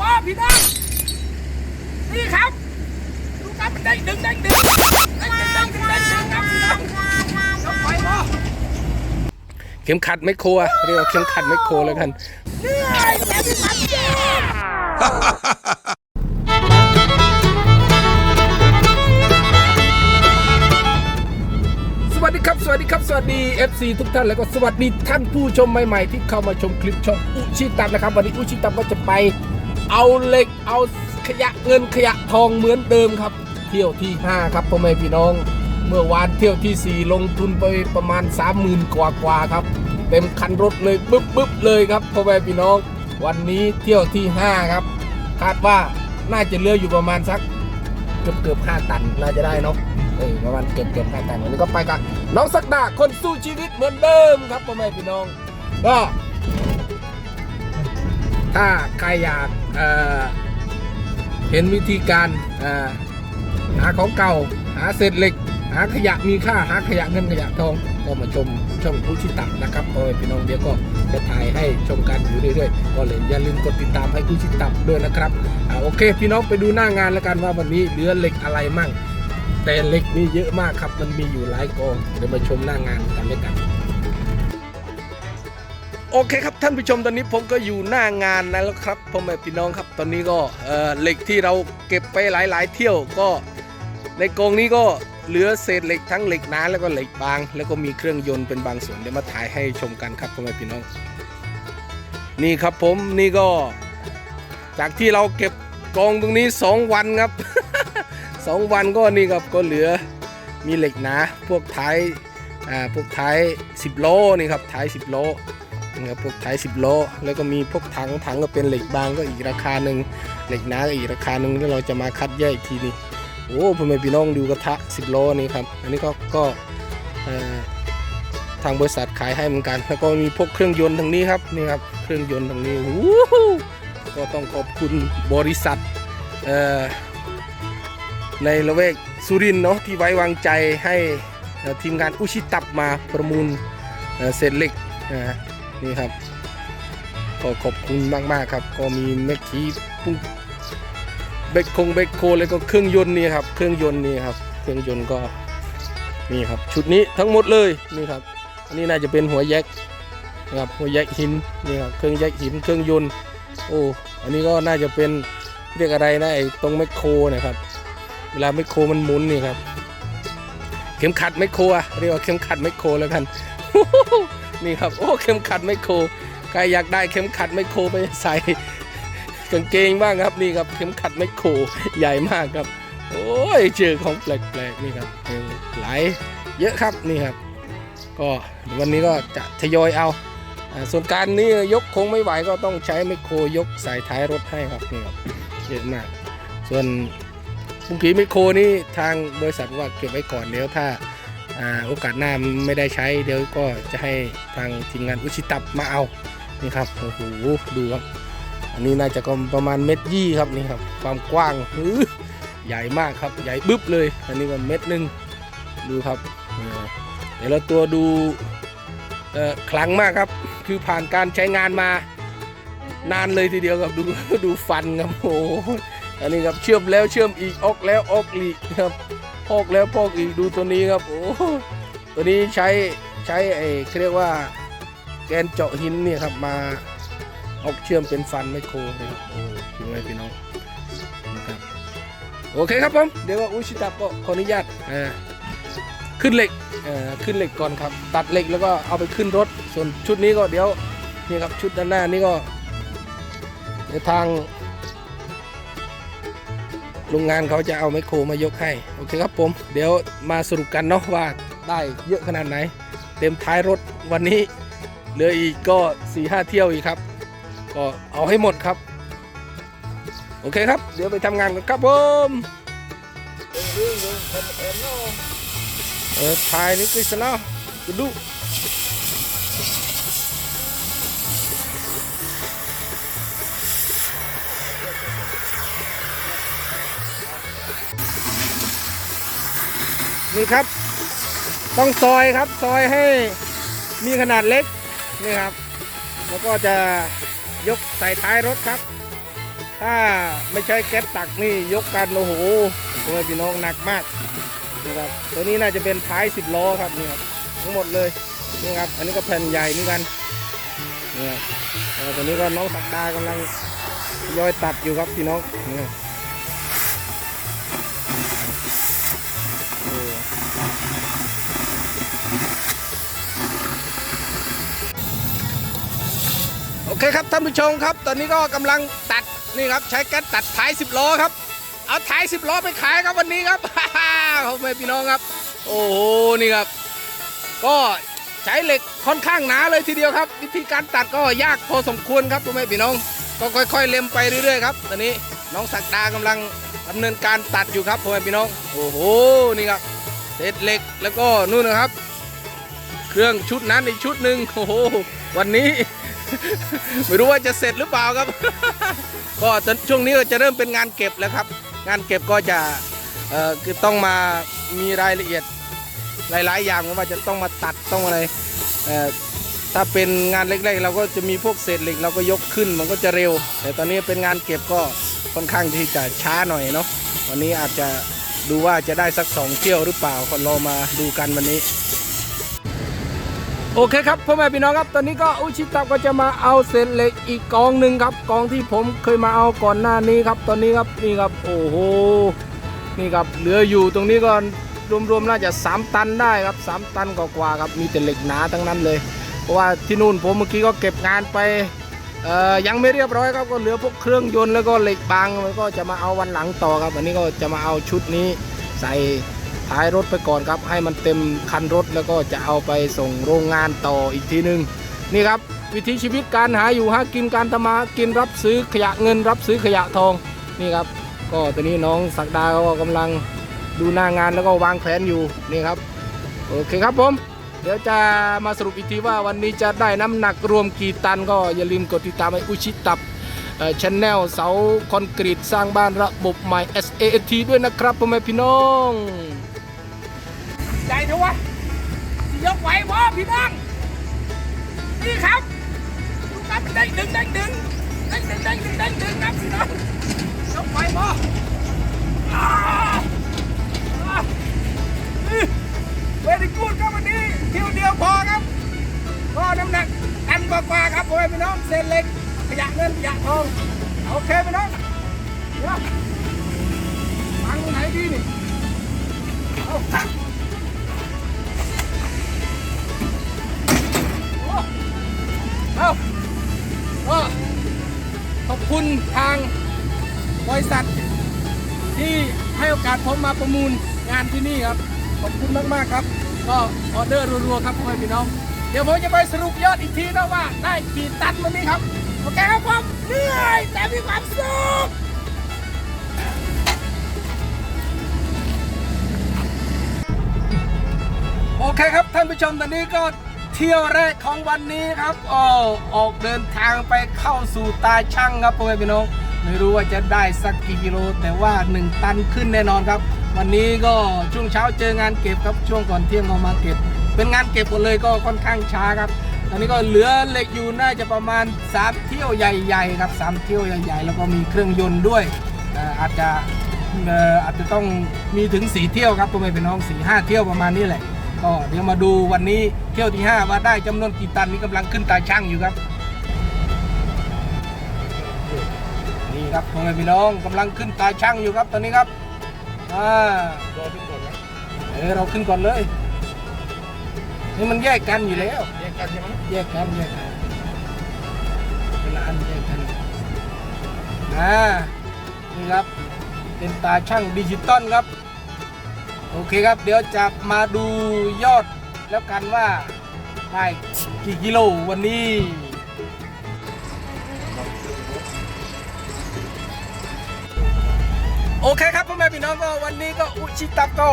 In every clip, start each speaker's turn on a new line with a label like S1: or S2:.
S1: วะพี่น้องนี่ครับดูครับมันได้ดึงได้ดึงได้ดึงได้ดึงได้ดึงครับพี่น้องยกไหววะ
S2: เข็มขัดไม่โครอะเรียกว่าเข็มขัดไม่โครแล้วกัน
S1: เหนื่อยแต่พี่มันเจ็บ
S2: สวัสดีครับ สวัสดีครับ สวัสดี FC ทุกท่าน แล้วก็สวัสดีท่านผู้ชมใหม่ ๆ ที่เข้ามาชมคลิปช่องอุชิตับนะครับ วันนี้อุชิตับก็จะไป เอาเหล็กเอาขยะเงินขยะทองเหมือนเดิมครับ เที่ยวที่ 5 ครับพ่อแม่พี่น้อง เมื่อวานเที่ยวทีสี่ 4 ลงทุนไปประมาณ 30,000 กว่ากว่าครับ เต็มคันรถเลยปึ๊บปึ๊บเลยครับพ่อแม่พี่น้อง วันนี้เที่ยวที่ 5 ครับคาดว่าน่าจะเลืออยู่ประมาณสักเกือบเกือบห้าตันน่าจะได้เนาะเออประมาณเกือบเกือบห้าตันวันนี้ก็ไปกับน้องสักดาคนสู้ชีวิตเหมือนเดิมครับพ่อแม่พี่น้องก็ ถ้าใครอยากเเห็นวิธีการหาของเก่า หาเศษเหล็ก หาขยะมีค่าหาขยะเงินขยะทองก็มาชมช่องผู้ชิตักนะครับพ่อแม่พี่น้องเดียวก็จะถ่ายให้ชมกันอยู่เรื่อยๆก็เลยอย่าลืมกดติดตามให้ผู้ชิตักด้วยนะครับอโอเค พี่น้องไปดูหน้างานแล้วกันว่าวันนี้เหลือเหล็กอะไรมั่ง แต่เหล็กนี่เยอะมากครับมันมีอยู่หลายกองเดี๋ยวมาชมหน้างานกันด้วยกัน โอเคครับท่านผู้ชมตอนนี้ผมก็อยู่หน้างานนะแล้วครับพ่อแม่พี่น้องครับตอนนี้ก็เเหล็กที่เราเก็บไปหลายๆ เที่ยวก็ในกองนี้ก็เหลือเศษเหล็กทั้งเหล็กหนาแล้วก็เหล็กบาง แล้วก็มีเครื่องยนต์เป็นบางส่วนเดี๋ยวมาถ่ายให้ชมกันครับพ่อแม่พี่น้อง นี่ครับผมนี่ก็ จากที่เราเก็บกองตรงนี้ 2 วันครับ 2 วันก็นี่ครับก็เหลือมีเหล็กหนาพวกท้ายอ่าพวกท้าย10โลนี่ครับท้าย10โล นะครับพวกท้าย10โลแล้วก็มีพวกถังถังก็เป็นเหล็กบางก็อีกราคาหนึ่งเหล็กหนาก็อีกราคาหนึ่งแล้วเราจะมาคัดแยกอีกทีนึงโอ้พ่อแม่พี่น้องดูกระทะ10โลนี่ครับอันนี้ก็ก็ทางบริษัทขายให้เหมือนกัน แล้วก็มีพวกเครื่องยนต์ทางนี้ครับนี่ครับเครื่องยนต์ทางนี้ก็ต้องขอบคุณบริษัทในละเวกสุรินทร์เนาะที่ไว้วางใจให้ทีมงานอุชิตับมาประมูลเอ่อเศษเหล็ก นี่ครับ ก็ขอบคุณมากๆครับ ก็มีแม็กคีปุ้งเบคคงเบคโคแล้วก็เครื่องยนต์นี่ครับ เครื่องยนต์นี่ครับ เครื่องยนต์ก็นี่ครับ ชุดนี้ทั้งหมดเลยนี่ครับ อันนี้น่าจะเป็นหัวแยกนะครับหัวแยกหินนี่ครับเครื่องแยกหินเครื่องยนต์โอ้อันนี้ก็น่าจะเป็นเรียกอะไรนะไอ้ตรงแมคโครนะครับ เวลาแมคโครมันหมุนนี่ครับ เข็มขัดแมคโครอะเรียกว่าเข็มขัดแมคโครแล้วกัน นี่ครับ โอ้เข็มขัดแมโครใครอยากได้เข็มขัดแมโครไปใส่กางเกงบ้างครับนี่ครับเข็มขัดแมโครใหญ่มากครับ โอ้ยเจอของแปลกๆนี่ครับหลายเยอะครับนี่ครับ ก็วันนี้ก็จะทยอยเอาอส่วนการนี้ยกคงไม่ไหวก็ต้องใช้ไมโครยกใส่ท้ายรถให้ครับนี่ครับเยอะมาก ส่วนบุกีไมโครนี่ทางบริษัทว่าเก็บไว้ก่อนเดี๋ยวถ้า โอกาสหน้าไม่ได้ใช้เดี๋ยวก็จะให้ทางทีมงานอุชิตับมาเอานี่ครับโอ้โหดูครับ อันนี้น่าจะก็ประมาณเม็ดยี่ครับนี่ครับ ความกว้างอื้อใหญ่มากครับใหญ่บึ๊บเลย อันนี้ก็เม็ดหนึ่งดูครับเดี๋ยวเราตัวดูเอ่อคลังมากครับ คือผ่านการใช้งานมานานเลยทีเดียวครับดูดูฟันครับโอ้โหอันนี้ครับเชื่อมแล้วเชื่อมอีกออกแล้วออกอีกครับ อกแล้วพอกอีกดูตัวนี้ครับ โอ้ตัวนี้ใช้ใช้ไอ้เรียกว่าแกนเจาะหินเนี่ยครับมาออกเชื่อมเป็นฟันไมโครนะครับโอ้พี่น้พี่น้องนะครับโอเคครับผมเดี๋ยวว่าอุชิตะก็ขออนุญาตเออขึ้นเหล็กเออขึ้นเหล็กก่อนครับ ตัดเหล็กแล้วก็เอาไปขึ้นรถส่วนชุดนี้ก็เดี๋ยวนี่ครับชุดด้านหน้านี่ก็เดี๋ยวทาง โรงงานเขาจะเอาไมโครมายกให้ โอเคครับผม เดี๋ยวมาสรุปกันเนาะว่าได้เยอะขนาดไหน เต็มท้ายรถวันนี้เหลืออีกก็4ีหเที่ยวอีกครับ ก็เอาให้หมดครับ โอเคครับ เดี๋ยวไปทำงานกันครับผมเออถ่ายนี่คือสนะดู นี่ครับ ต้องซอยครับซอยให้มีขนาดเล็กนี่ครับ แล้วก็จะยกใส่ท้ายรถครับ ถ้าไม่ใช้แก๊สตักนี่ยกกันโอ้โหพ่อแม่พี่น้องหนักมากนะครับตัวนี้น่าจะเป็นท้ายสิบล้อครับนี่ครับทั้งหมดเลยนี่ครับ อันนี้ก็แผ่นใหญ่นี่กันนี่ครับตัวนี้ก็น้องสักดากำลังย่อยตัดอยู่ครับพี่น้องนี่ เคครับท่านผู้ชมครับ ตอนนี้ก็กำลังตัดนี่ครับใช้แก๊สตัดท้ายสิบล้อครับ เอาท้ายสิบล้อไปขายครับวันนี้ครับพ่อแม่พี่น้องครับ โอ้โหนี่ครับ ก็ใช้เหล็กค่อนข้างหนาเลยทีเดียวครับ วิธีการตัดก็ยากพอสมควรครับพ่อแม่พี่น้อง ก็ค่อย ๆ เล็มไปเรื่อยๆครับตอนนี้น้องศักดากำลังดำเนินการตัดอยู่ครับพ่อแม่พี่น้อง โอ้โหนี่ครับเศษเหล็กแล้วก็นู่นนะครับ เครื่องชุดนั้นอีกชุดหนึ่งโอ้โหวันนี้ ไม่รู้ว่าจะเสร็จหรือเปล่าครับ ก็ช่วงนี้ก็จะเริ่มเป็นงานเก็บแล้วครับ งานเก็บก็จะคือต้องมามีรายละเอียดหลาย ๆ อย่างว่าจะต้องมาตัดต้องอะไรถ้าเป็นงานเล็กๆ เราก็จะมีพวกเศษเหล็กเราก็ยกขึ้นมันก็จะเร็ว แต่ตอนนี้เป็นงานเก็บก็ค่อนข้างที่จะช้าหน่อยเนาะวันนี้อาจจะดูว่าจะได้สักสองเที่ยวหรือเปล่าก็รอมาดูกันวันนี้ โอเคครับพ่อแม่พี่น้องครับ ตอนนี้ก็อุชิตะก็จะมาเอาเศษเหล็กอีกกองหนึ่งครับกองที่ผมเคยมาเอาก่อนหน้านี้ครับ ตอนนี้ครับนี่ครับโอ้โหนี่ครับเหลืออยู่ตรงนี้ก็รวมๆน่าจะ 3 ตันได้ครับ 3 ตันกว่าๆครับมีแต่เหล็กหนาทั้งนั้นเลย เพราะว่าที่นู่นผมเมื่อกี้ก็เก็บงานไปยังไม่เรียบร้อยครับก็เหลือพวกเครื่องยนต์แล้วก็เหล็กบางมันก็จะมาเอาวันหลังต่อครับ วันนี้ก็จะมาเอาชุดนี้ใส่ ท้ายรถไปก่อนครับ ให้มันเต็มคันรถแล้วก็จะเอาไปส่งโรงงานต่ออีกทีหนึ่งนี่ครับวิถีชีวิตการหาอยู่หากินการทำมากินรับซื้อขยะเงิน รับซื้อขยะทองนี่ครับ ก็ตอนนี้น้องศักดาก็กำลังดูหน้างานแล้วก็วางแผนอยู่นี่ครับโอเคครับผมเดี๋ยวจะมาสรุปอีกทีว่าวันนี้จะได้น้ำหนักรวมกี่ตันก็อย่าลืมกดติดตามไออุชิตับชแนลเสาคอนกรีตสร้างบ้านระบบใหม่ SAT ด้วยนะครับพ่อแม่พี่น้อง
S1: ใหญ่เถอะวะยกไหวพ่อพี่น้องนี่ครับดูครับเด้งดึงเด้งดึงเด้งดึงเด้งดึงเด้งดึงครับพี่น้องยกไหวพ่อเวทีกูดครับวันนี้เที่ยวเดียวพอครับก็น้ำหนักตันกว่าครับพ่อพี่น้องเศษเล็กขยะเงินขยะทองโอเคพี่น้องเดี๋ยวฟังไหนดีนี่เอา ทางบริษัท ที่ให้โอกาสผมมาประมูลงานที่นี่ครับ ขอบคุณมากๆครับ ก็ออเดอร์รัวๆครับพ่อพี่น้อง เดี๋ยวผมจะไปสรุปยอดอีกทีนะว่าได้กี่ตันวันนี้ครับ โอเคครับผมเหนื่อยแต่มีความสุข
S2: โอเคครับท่านผู้ชมตอนนี้ก็ เที่ยวแรกของวันนี้ครับออออกเดินทางไปเข้าสู่ตาช่างครับพ่อแม่พี่น้อง ไม่รู้ว่าจะได้สักกี่กิโล แต่ว่า 1 ตันขึ้นแน่นอนครับ วันนี้ก็ช่วงเช้าเจองานเก็บครับช่วงก่อนเที่ยงก็มาเก็บ เป็นงานเก็บหมดเลยก็ค่อนข้างช้าครับตอนนี้ก็เหลือเหล็กอยู่น่าจะประมาณ 3 เที่ยวใหญ่ๆครับ3เที่ยวใหญ่ ๆ แล้วก็มีเครื่องยนต์ด้วยอาจจะอาจจะต้องมีถึง4เที่ยวครับพ่อแม่พี่น้อง4 5เที่ยวประมาณนี้แหละ ก็เดี๋ยวมาดูวันนี้เที่ยวที่ 5 ว่าได้จำนวนกี่ตันนี่กำลังขึ้นตาช่างอยู่ครับ นี่ครับพ่อแม่พี่น้องกำลังขึ้นตาช่างอยู่ครับตอนนี้ครับอ่ารอขึ้นก่อนนะเออเราขึ้นก่อนเลยนี่มันแยกกันอยู่แล้ว
S1: แยกกันใช่ไหม
S2: แยกกันแยกกันเลาอันแยกกันอ่านี่ครับเป็นตาช่างดิจิตอลครับ โอเคครับ เดี๋ยวจะมาดูยอดแล้วกันว่าได้กี่กิโลวันนี้โอเคครับพ่อแม่พี่น้องก็วันนี้ก็อุชิตับก็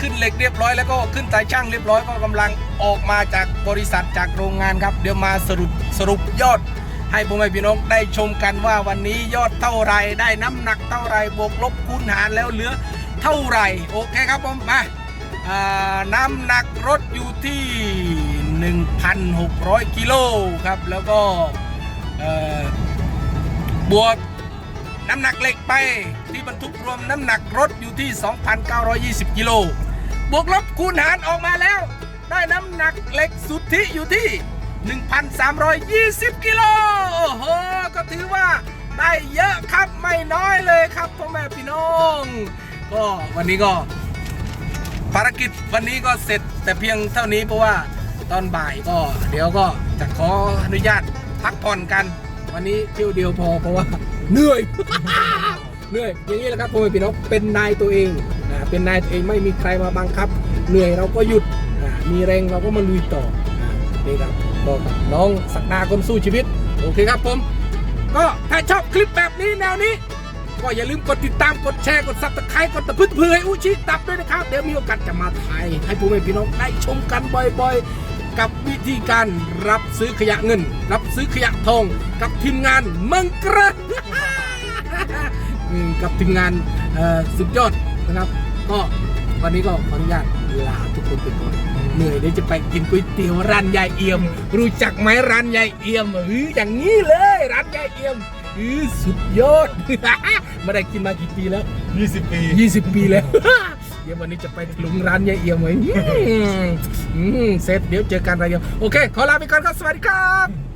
S2: ขึ้นเหล็กเรียบร้อยแล้วก็ขึ้นตายช่างเรียบร้อยก็กำลังออกมาจากบริษัทจากโรงงานครับ เดี๋ยวมาสรุปสรุปยอด ให้พ่อแม่พี่น้องได้ชมกันว่าวันนี้ยอดเท่าไรได้น้ำหนักเท่าไรบวกลบคูณหารแล้วเหลือ เท่าไหรโอเคครับผมมาน้ำหนักรถอยู่ที่ 1,600 กิโลครับ แล้วก็บวกน้ำหนักเหล็กไปที่บรรทุกรวมน้ำหนักรถอยู่ที่ 2,920 กิโล บวกลบคูณหารออกมาแล้ว ได้น้ำหนักเหล็กสุทธิอยู่ที่ 1,320 กิโล โอ้โห ก็ถือว่าได้เยอะครับไม่น้อยเลยครับพ่อแม่พี่น้อง ก็วันนี้ก็ภารกิจวันนี้ก็เสร็จแต่เพียงเท่านี้เพราะว่าตอนบ่ายก็ เดี๋ยวก็จะขออนุญาตพักผ่อนกัน วันนี้เที่ยวเดียวพอเพราะว่าเหนื่อย เหนื่อยอย่างนี้แหละครับพ่อแม่พี่น้องเป็นนายตัวเองอ่าเป็นนายตัวเองไม่มีใครมาบังคับ เหนื่อยเราก็หยุดอ่ามีแรงเราก็มาลุยต่ออ่านี่ครับก็กับน้องสักดาคนสู้ชีวิต โอเคครับผม ก็ถ้าชอบคลิปแบบนี้แนวนี้ ก็อย่าลืมกดติดตามกดแชร์กดซับสไครต์กดตะพึ่งเพื่อให้อุชิตับด้วยนะครับ เดี๋ยวมีโอกาสจะมาไทยให้ผู้แม่พี่น้องได้ชมกันบ่อยๆ กับวิธีการรับซื้อขยะเงิน รับซื้อขยะทอง กับทีมงานมังกรกับทีมงานสุดยอดนะครับ ก็วันนี้ก็ขออนุญาตลาทุกคนไปก่อนเหนื่อยเดี๋ยวจะไปกินก๋วยเตี๋ยวร้านยายเอี่ยม รู้จักไหมร้านยายเอี่ยมเอออย่างนี้เลยร้านยายเอี่ยม สุดยอด ไม่ได้กินมากี่ปีแล้ว
S3: 20 ปี
S2: 20 ปีแล้ว เดี๋ยววันนี้จะไปถลุงร้านยายเอี่ยมไว้อืมอืมเสร็จเดี๋ยวเจอกันรายเดียวโอเค ขอลาไปก่อนครับ สวัสดีครับ